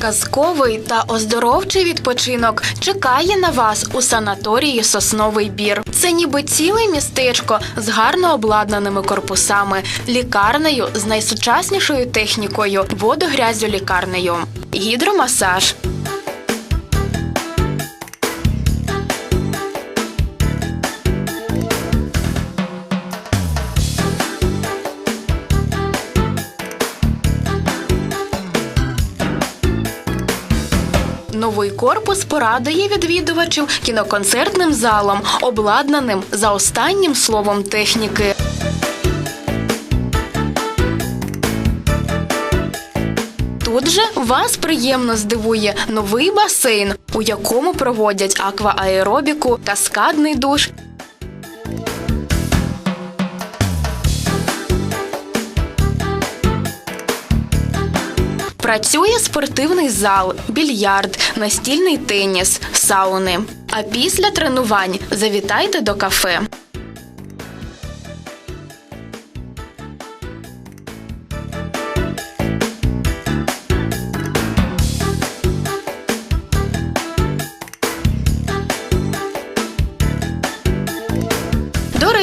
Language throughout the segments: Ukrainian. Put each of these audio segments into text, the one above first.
Казковий та оздоровчий відпочинок чекає на вас у санаторії Сосновий Бір. Це ніби ціле містечко з гарно обладнаними корпусами, лікарнею з найсучаснішою технікою, водогрязю лікарнею, гідромасаж. Новий корпус порадує відвідувачів кіноконцертним залом, обладнаним за останнім словом техніки. Тут же вас приємно здивує новий басейн, у якому проводять аквааеробіку, каскадний душ Працює спортивний зал, більярд, настільний теніс, сауни. А після тренувань завітайте до кафе.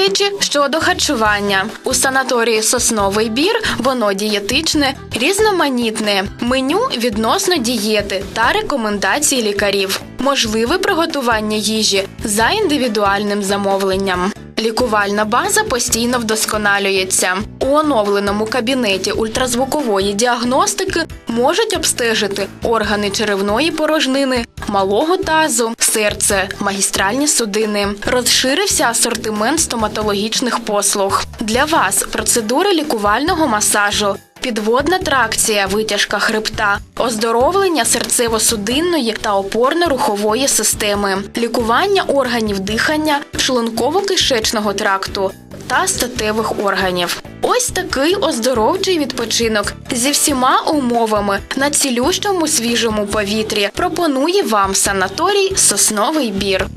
До щодо харчування у санаторії Сосновий бір воно дієтичне, різноманітне, меню відносно дієти та рекомендацій лікарів, можливе приготування їжі за індивідуальним замовленням. Лікувальна база постійно вдосконалюється. У оновленому кабінеті ультразвукової діагностики можуть обстежити органи черевної порожнини, малого тазу, серце, магістральні судини. Розширився асортимент стоматологічних послуг. Для вас процедури лікувального масажу. Підводна тракція, витяжка хребта, оздоровлення серцево-судинної та опорно-рухової системи, лікування органів дихання, шлунково-кишечного тракту та статевих органів. Ось такий оздоровчий відпочинок зі всіма умовами на цілющому свіжому повітрі пропонує вам санаторій Сосновий бір.